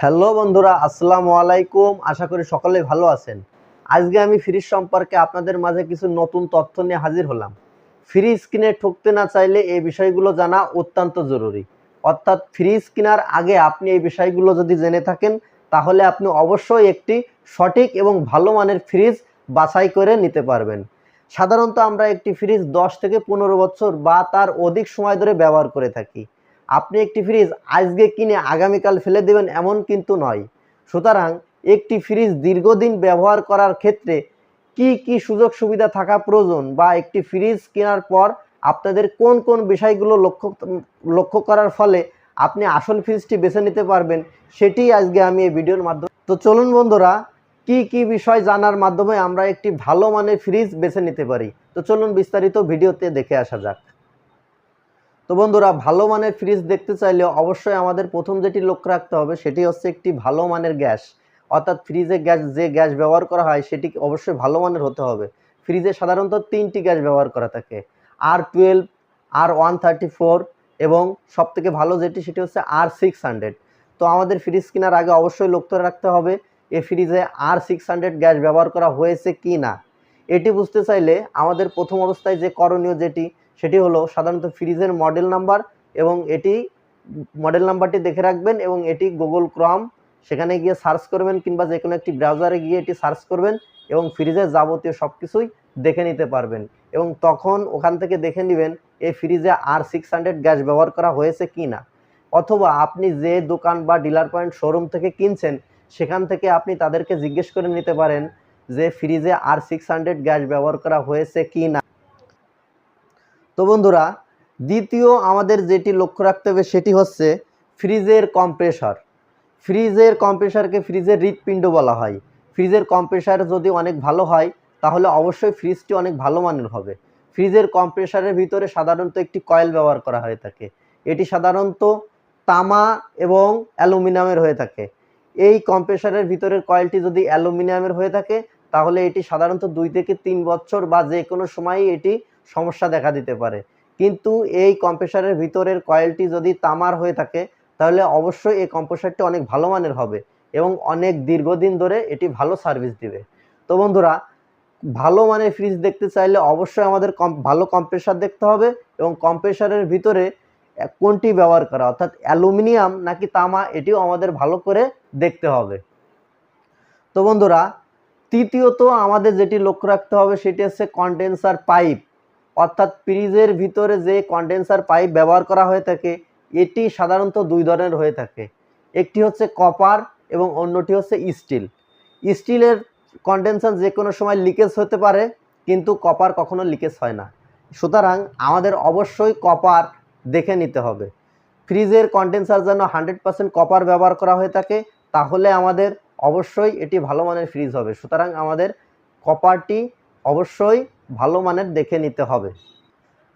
Hello বন্ধুরা, আসসালামু আলাইকুম। আশা করি সকলেই ভালো আছেন। আজকে আমি ফ্রিজ সম্পর্কে আপনাদের মাঝে কিছু নতুন তথ্য নিয়ে হাজির হলাম। ফ্রিজ কিনে ঠকতে না চাইলে এই বিষয়গুলো জানা অত্যন্ত জরুরি। অর্থাৎ ফ্রিজ কেনার আগে আপনি এই বিষয়গুলো যদি জেনে থাকেন, তাহলে আপনি অবশ্যই একটি সঠিক এবং ভালো মানের ফ্রিজ বাছাই করে নিতে পারবেন। সাধারণত আমরা একটি ফ্রিজ দশ থেকে পনেরো বছর বা তার অধিক সময় ধরে ব্যবহার করে থাকি। আপনি একটি ফ্রিজ আজকে কিনে আগামীকাল ফেলে দেবেন এমন কিন্তু নয়। সুতরাং একটি ফ্রিজ দীর্ঘদিন ব্যবহার করার ক্ষেত্রে কি কি সুযোগ সুবিধা থাকা প্রয়োজন বা একটি ফ্রিজ কেনার পর আপনাদের কোন কোন বিষয়গুলো লক্ষ্য লক্ষ্য করার ফলে আপনি আসল ফ্রিজটি বেছে নিতে পারবেন, সেটি আজকে আমি এই ভিডিওর মাধ্যমে তো চলুন বন্ধুরা, কি কি বিষয় জানার মাধ্যমে আমরা একটি ভালো মানের ফ্রিজ বেছে নিতে পারি? তো চলুন বিস্তারিত ভিডিওতে দেখে আসা যাক। তো বন্ধুরা, ভালো মানের ফ্রিজ দেখতে চাইলে অবশ্যই আমাদের প্রথম যেটি লক্ষ্য রাখতে হবে সেটি হচ্ছে একটি ভালো মানের গ্যাস। অর্থাৎ ফ্রিজে গ্যাস, যে গ্যাস ব্যবহার করা হয় সেটি অবশ্যই ভালো মানের হতে হবে। ফ্রিজে সাধারণত তিনটি গ্যাস ব্যবহার করা থাকে আর টুয়েলভ আর ওয়ান থার্টি ফোর এবং সবথেকে ভালো যেটি সেটি হচ্ছে আর সিক্স হান্ড্রেড তো আমাদের ফ্রিজ কেনার আগে অবশ্যই লক্ষ্য রাখতে হবে, এ ফ্রিজে আর সিক্স হান্ড্রেড গ্যাস ব্যবহার করা হয়েছে কি না এটি বুঝতে চাইলে আমাদের প্রথম অবস্থায় যে করণীয় যেটি সেটি হলো সাধারণত ফ্রিজের মডেল নাম্বার এবং এটি মডেল নাম্বারটি দেখে রাখবেন এবং এটি গুগল ক্রম সেখানে গিয়ে সার্চ করবেন কিংবা যে কোনো একটি ব্রাউজারে গিয়ে এটি সার্চ করবেন এবং ফ্রিজের যাবতীয় সব কিছুই দেখে নিতে পারবেন। এবং তখন ওখান থেকে দেখে নেবেন এই ফ্রিজে আর সিক্স হান্ড্রেড গ্যাস ব্যবহার করা হয়েছে কি না অথবা আপনি যে দোকান বা ডিলার পয়েন্ট শোরুম থেকে কিনছেন, সেখান থেকে আপনি তাদেরকে জিজ্ঞেস করে নিতে পারেন যে ফ্রিজে আর সিক্স হান্ড্রেড গ্যাস ব্যবহার করা হয়েছে কি না তো বন্ধুরা, দ্বিতীয় আমাদের যেটি লক্ষ্য রাখতে হবে সেটি হচ্ছে ফ্রিজের কম্প্রেসার। ফ্রিজের কম্প্রেসারকে ফ্রিজের হৃৎপিণ্ড বলা হয়। ফ্রিজের কম্প্রেসার যদি অনেক ভালো হয়, তাহলে অবশ্যই ফ্রিজটি অনেক ভালো মানের হবে। ফ্রিজের কম্প্রেসারের ভিতরে সাধারণত একটি কয়েল ব্যবহার করা হয়ে থাকে। এটি সাধারণত তামা এবং অ্যালুমিনিয়ামের হয়ে থাকে। এই কম্প্রেসারের ভিতরের কয়েলটি যদি অ্যালুমিনিয়ামের হয়ে থাকে, তাহলে এটি সাধারণত দুই থেকে তিন বছর বা যে কোনো সময়ই এটি সমস্যা দেখা দিতে পারে। কিন্তু এই কম্প্রেসারের ভিতরের কয়েলটি যদি তামার হয়ে থাকে, তাহলে অবশ্যই এই কম্প্রেসারটি অনেক ভালো মানের হবে এবং অনেক দীর্ঘদিন ধরে এটি ভালো সার্ভিস দিবে। তো বন্ধুরা, ভালো মানের ফ্রিজ দেখতে চাইলে অবশ্যই আমাদের কম ভালো কম্প্রেসার দেখতে হবে এবং কম্প্রেসারের ভিতরে কোনটি ব্যবহার করা, অর্থাৎ অ্যালুমিনিয়াম নাকি তামা, এটিও আমাদের ভালো করে দেখতে হবে। তো বন্ধুরা, তৃতীয়ত আমাদের যেটি লক্ষ্য রাখতে হবে সেটি হচ্ছে কন্ডেন্সার পাইপ অর্থাৎ ফ্রিজের ভিতরে যে কন্ডেন্সার পাইপ ব্যবহার করা হয়ে থাকে, এটি সাধারণত দুই ধরনের হয়ে থাকে। একটি হচ্ছে কপার এবং অন্যটি হচ্ছে স্টিল স্টিলের কন্ডেন্সার যে কোনো সময় লিকেজ হতে পারে, কিন্তু কপার কখনো লিকেজ হয় না। সুতরাং আমাদের অবশ্যই কপার দেখে নিতে হবে। ফ্রিজের কন্ডেন্সার যেন হান্ড্রেড পার্সেন্ট কপার ব্যবহার করা হয়ে থাকে, তাহলে আমাদের অবশ্যই এটি ভালো মানের ফ্রিজ হবে। সুতরাং আমাদের কপারটি অবশ্যই ভালো মানের দেখে নিতে হবে।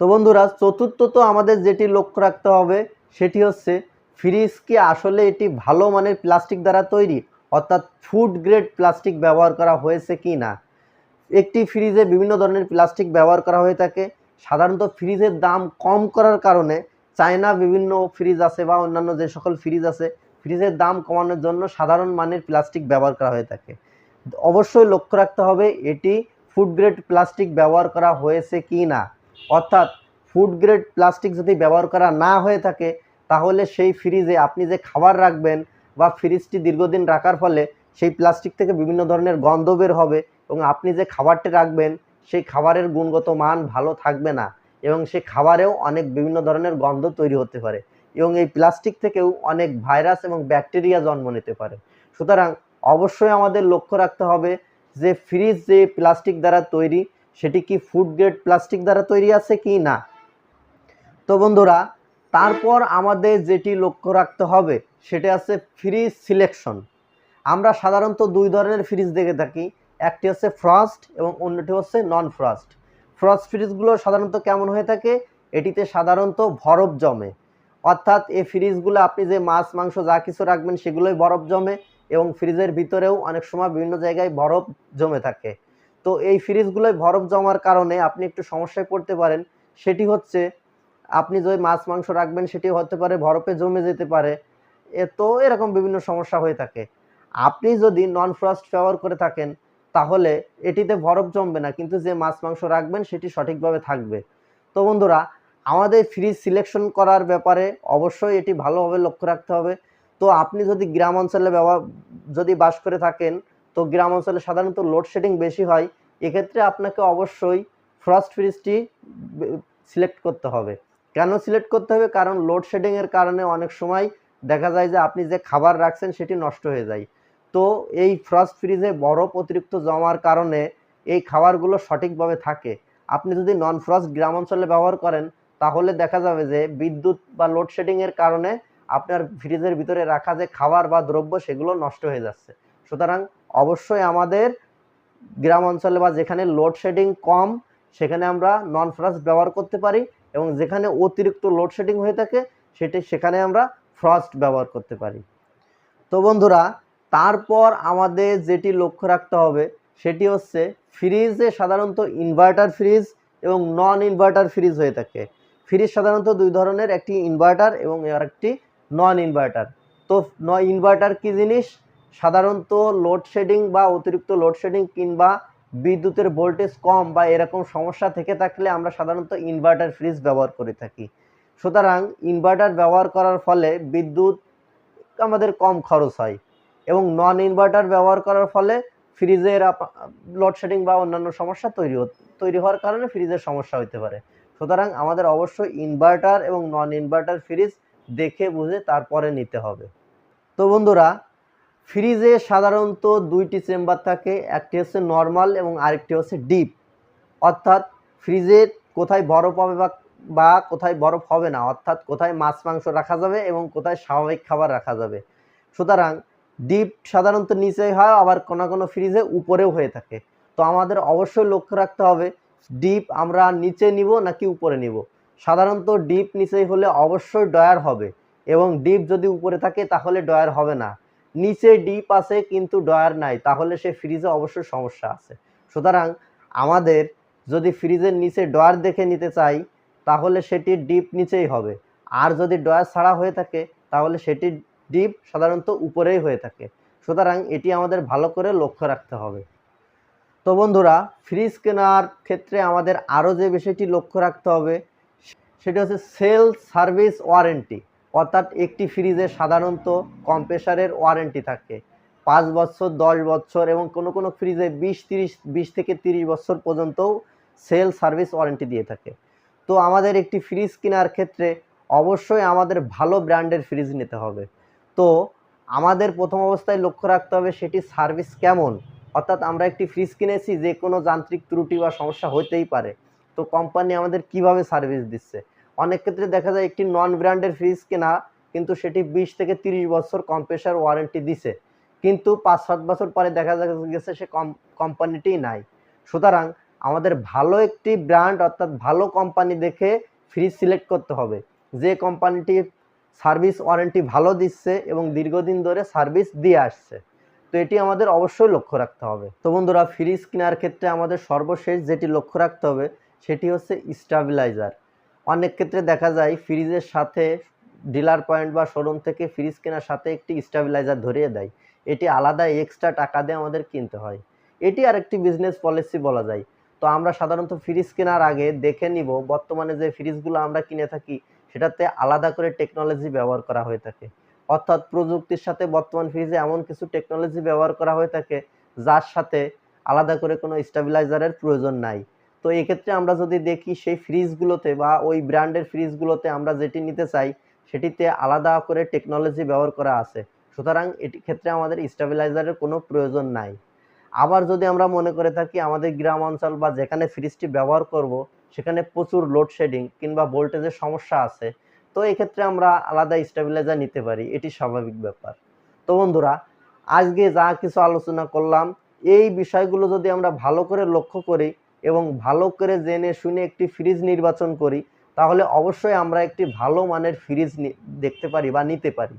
তো বন্ধুরা চতুর্থত আমাদের যেটি লক্ষ্য রাখতে হবে, সেটি হচ্ছে ফ্রিজ কি আসলে এটি ভালো মানের প্লাস্টিক দ্বারা তৈরি? অর্থাৎ ফুড গ্রেড প্লাস্টিক ব্যবহার করা হয়েছে কি না? একটি ফ্রিজে বিভিন্ন ধরনের প্লাস্টিক ব্যবহার করা হয়ে থাকে। সাধারণত ফ্রিজের দাম কম করার কারণে চায়না বিভিন্ন ফ্রিজ আছে বা অন্যান্য যে সকল ফ্রিজ আছে ফ্রিজের দাম কমানোর জন্য সাধারণ মানের প্লাস্টিক ব্যবহার করা হয়ে থাকে। অবশ্যই লক্ষ্য রাখতে হবে, এটি ফুড গ্রেড প্লাস্টিক ব্যবহার করা হয়েছে কি না? অর্থাৎ ফুড গ্রেড প্লাস্টিক যদি ব্যবহার করা না হয়ে থাকে, তাহলে সেই ফ্রিজে আপনি যে খাবার রাখবেন বা ফ্রিজটি দীর্ঘদিন রাখার ফলে সেই প্লাস্টিক থেকে বিভিন্ন ধরনের গন্ধ বের হবে এবং আপনি যে খাবারটি রাখবেন, সেই খাবারের গুণগত মান ভালো থাকবে না এবং সেই খাবারেও অনেক বিভিন্ন ধরনের গন্ধ তৈরি হতে পারে এবং এই প্লাস্টিক থেকেও অনেক ভাইরাস এবং ব্যাকটেরিয়া জন্ম নিতে পারে। সুতরাং অবশ্যই আমাদের লক্ষ্য রাখতে হবে যে ফ্রিজ যে প্লাস্টিক দ্বারা তৈরি, সেটি কি ফুড গ্রেড প্লাস্টিক দ্বারা তৈরি আছে কি না? তো বন্ধুরা, তারপর আমাদের যেটি লক্ষ্য রাখতে হবে, সেটা আছে ফ্রিজ সিলেকশন আমরা সাধারণত দুই ধরনের ফ্রিজ দেখে থাকি, একটি হচ্ছে ফ্রস্ট এবং অন্যটি হচ্ছে নন ফ্রস্ট ফ্রস্ট ফ্রিজগুলো সাধারণত কেমন হয়ে থাকে? এটিতে সাধারণত বরফ জমে। অর্থাৎ এই ফ্রিজগুলো আপনি যে মাছ, মাংস যা কিছু রাখবেন সেগুলোই বরফ জমে এবং ফ্রিজের ভিতরেও অনেক সময় বিভিন্ন জায়গায় বরফ জমে থাকে। তো এই ফ্রিজগুলোয় বরফ জমার কারণে আপনি একটু সমস্যায় পড়তে পারেন। সেটি হচ্ছে আপনি যে মাছ, মাংস রাখবেন সেটি হতে পারে বরফে জমে যেতে পারে। এ তো এরকম বিভিন্ন সমস্যা হয়ে থাকে। আপনি যদি নন ফ্রস্ট ব্যবহার করে থাকেন, তাহলে এটিতে বরফ জমবে না, কিন্তু যে মাছ, মাংস রাখবেন সেটি সঠিকভাবে থাকবে। তো বন্ধুরা আমাদের ফ্রিজ সিলেকশন করার ব্যাপারে অবশ্যই এটি ভালোভাবে লক্ষ্য রাখতে হবে। তো আপনি যদি গ্রাম অঞ্চলে ব্যবহার, যদি বাস করে থাকেন, তো গ্রাম অঞ্চলে সাধারণত লোডশেডিং বেশি হয়, এক্ষেত্রে আপনাকে অবশ্যই ফ্রস্ট ফ্রিজটি সিলেক্ট করতে হবে। কেন সিলেক্ট করতে হবে? কারণ লোডশেডিংয়ের কারণে অনেক সময় দেখা যায় যে আপনি যে খাবার রাখছেন সেটি নষ্ট হয়ে যায়। তো এই ফ্রস্ট ফ্রিজে বরফ অতিরিক্ত জমার কারণে এই খাবারগুলো সঠিকভাবে থাকে। আপনি যদি নন ফ্রস্ট গ্রাম অঞ্চলে ব্যবহার করেন তাহলে দেখা যাবে যে বিদ্যুৎ বা লোডশেডিংয়ের কারণে আপনার ফ্রিজের ভিতরে রাখা যে খাবার বা দ্রব্য সেগুলো নষ্ট হয়ে যাচ্ছে। সুতরাং অবশ্যই আমাদের গ্রাম অঞ্চলে বা যেখানে লোডশেডিং কম, সেখানে আমরা নন ফ্রস্ট ব্যবহার করতে পারি এবং যেখানে অতিরিক্ত লোডশেডিং হয়ে থাকে, সেটি, সেখানে আমরা ফ্রস্ট ব্যবহার করতে পারি। তো বন্ধুরা, তারপর আমাদের যেটি লক্ষ্য রাখতে হবে, সেটি হচ্ছে ফ্রিজে সাধারণত ইনভার্টার ফ্রিজ এবং নন ইনভার্টার ফ্রিজ হয়ে থাকে। ফ্রিজ সাধারণত দুই ধরনের, একটি ইনভার্টার এবং আর একটি নন ইনভার্টার তো ন ইনভার্টার কী জিনিস? সাধারণত লোডশেডিং বা অতিরিক্ত লোডশেডিং কিংবা বিদ্যুতের ভোল্টেজ কম বা এরকম সমস্যা থেকে থাকলে আমরা সাধারণত ইনভার্টার ফ্রিজ ব্যবহার করে থাকি। সুতরাং ইনভার্টার ব্যবহার করার ফলে বিদ্যুৎ আমাদের কম খরচ হয় এবং নন ইনভার্টার ব্যবহার করার ফলে ফ্রিজের লোডশেডিং বা অন্যান্য সমস্যা তৈরি তৈরি হওয়ার কারণে ফ্রিজের সমস্যা হতে পারে। সুতরাং আমাদের অবশ্যই ইনভার্টার এবং নন ইনভার্টার ফ্রিজ দেখে বুঝে তারপরে নিতে হবে। তো বন্ধুরা ফ্রিজে সাধারণত দুইটি চেম্বার থাকে, একটি হচ্ছে নর্মাল এবং আরেকটি হচ্ছে ডিপ অর্থাৎ ফ্রিজে কোথায় বরফ হবে বা বা কোথায় বরফ হবে না, অর্থাৎ কোথায় মাছ, মাংস রাখা যাবে এবং কোথায় স্বাভাবিক খাবার রাখা যাবে। সুতরাং ডিপ সাধারণত নিচেই হয়, আবার কোনো কোনো ফ্রিজে উপরেও হয়ে থাকে। তো আমাদের অবশ্যই লক্ষ্য রাখতে হবে ডিপ আমরা নিচে নিব নাকি উপরে নিব? সাধারণত ডিপ নিচেই হলে অবশ্যই ডয়ার হবে এবং ডিপ যদি উপরে থাকে তাহলে ডয়ার হবে না। নিচে ডিপ আছে কিন্তু ডয়ার নাই, তাহলে সে ফ্রিজে অবশ্যই সমস্যা আছে। সুতরাং আমাদের যদি ফ্রিজের নিচে ডয়ার দেখে নিতে চাই, তাহলে সেটি ডিপ নিচেই হবে। আর যদি ডয়ার ছাড়া হয়ে থাকে, তাহলে সেটি ডিপ সাধারণত উপরেই হয়ে থাকে। সুতরাং এটি আমাদের ভালো করে লক্ষ্য রাখতে হবে। তো বন্ধুরা ফ্রিজ কেনার ক্ষেত্রে আমাদের আরও যে বিষয়টি লক্ষ্য রাখতে হবে, সেটি হচ্ছে সেল সার্ভিস ওয়ারেন্টি অর্থাৎ একটি ফ্রিজে সাধারণত কম্প্রেসারের ওয়ারেন্টি থাকে। পাঁচ বছর, দশ বছর এবং কোনো কোনো ফ্রিজে বিশ, তিরিশ, বিশ থেকে তিরিশ বছর পর্যন্তও সেল সার্ভিস ওয়ারেন্টি দিয়ে থাকে। তো আমাদের একটি ফ্রিজ কেনার ক্ষেত্রে অবশ্যই আমাদের ভালো ব্র্যান্ডের ফ্রিজ নিতে হবে। তো আমাদের প্রথম অবস্থায় লক্ষ্য রাখতে হবে সেটি সার্ভিস কেমন? অর্থাৎ আমরা একটি ফ্রিজ কিনেছি যে কোনো যান্ত্রিক ত্রুটি বা সমস্যা হতেই পারে। তো কোম্পানি আমাদের কীভাবে সার্ভিস দিচ্ছে? অনেক ক্ষেত্রে দেখা যায় একটি নন ব্র্যান্ডের ফ্রিজ কেনা কিন্তু সেটি বিশ থেকে তিরিশ বছর কম্প্রেসার ওয়ারেন্টি দিছে। কিন্তু পাঁচ, সাত বছর পরে দেখা গেছে সে কম কোম্পানিটিই নাই। সুতরাং আমাদের ভালো একটি ব্র্যান্ড অর্থাৎ ভালো কোম্পানি দেখে ফ্রিজ সিলেক্ট করতে হবে। যে কোম্পানিটি সার্ভিস ওয়ারেন্টি ভালো দিচ্ছে এবং দীর্ঘদিন ধরে সার্ভিস দিয়ে আসছে। তো এটি আমাদের অবশ্যই লক্ষ্য রাখতে হবে। তো বন্ধুরা ফ্রিজ কেনার ক্ষেত্রে আমাদের সর্বশেষ যেটি লক্ষ্য রাখতে হবে, সেটি হচ্ছে স্টাবিলাইজার অনেক ক্ষেত্রে দেখা যায় ফ্রিজের সাথে ডিলার পয়েন্ট বা শোরুম থেকে ফ্রিজ কেনার সাথে একটি স্টাবিলাইজার ধরিয়ে দেয়। এটি আলাদা এক্সট্রা টাকা দিয়ে আমাদের কিনতে হয়। এটি আরেকটি বিজনেস পলিসি বলা যায়। তো আমরা সাধারণত ফ্রিজ কেনার আগে দেখে নিব, বর্তমানে যে ফ্রিজগুলো আমরা কিনে থাকি, সেটাতে আলাদা করে টেকনোলজি ব্যবহার করা হয়ে থাকে। অর্থাৎ প্রযুক্তির সাথে বর্তমান ফ্রিজে এমন কিছু টেকনোলজি ব্যবহার করা হয়ে থাকে, যার সাথে আলাদা করে কোনো স্টেবিলাইজারের প্রয়োজন নাই। তো এক্ষেত্রে আমরা যদি দেখি সেই ফ্রিজগুলোতে বা ওই ব্র্যান্ডের ফ্রিজগুলোতে আমরা যেটি নিতে চাই, সেটিতে আলাদা করে টেকনোলজি ব্যবহার করা আছে। সুতরাং এটি ক্ষেত্রে আমাদের স্টেবিলাইজারের কোনো প্রয়োজন নাই। আবার যদি আমরা মনে করে থাকি আমাদের গ্রাম অঞ্চল বা যেখানে ফ্রিজটি ব্যবহার করব, সেখানে প্রচুর লোডশেডিং কিংবা ভোল্টেজের সমস্যা আছে তো এক্ষেত্রে আমরা আলাদা স্টেবিলাইজার নিতে পারি, এটি স্বাভাবিক ব্যাপার। তো বন্ধুরা, আজকে যা কিছু আলোচনা করলাম, এই বিষয়গুলো যদি আমরা ভালো করে লক্ষ্য করি এবং ভালো করে জেনে শুনে একটি ফ্রিজ নির্বাচন করি, তাহলে অবশ্যই আমরা একটি ভালো মানের ফ্রিজ দেখতে পারি বা নিতে পারি।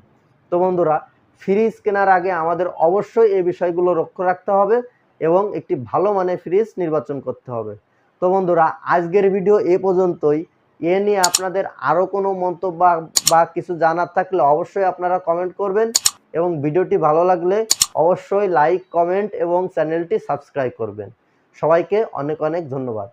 তো বন্ধুরা ফ্রিজ কেনার আগে আমাদের অবশ্যই এই বিষয়গুলো লক্ষ্য রাখতে হবে এবং একটি ভালো মানের ফ্রিজ নির্বাচন করতে হবে। তো বন্ধুরা, আজকের ভিডিও এ পর্যন্তই। এ নিয়ে আপনাদের আরও কোনো মন্তব্য বা- কিছু জানার থাকলে অবশ্যই আপনারা কমেন্ট করবেন। এবং ভিডিওটি ভালো লাগলে অবশ্যই লাইক কমেন্ট এবং চ্যানেলটি সাবস্ক্রাইব করবেন। সবাইকে অনেক অনেক ধন্যবাদ।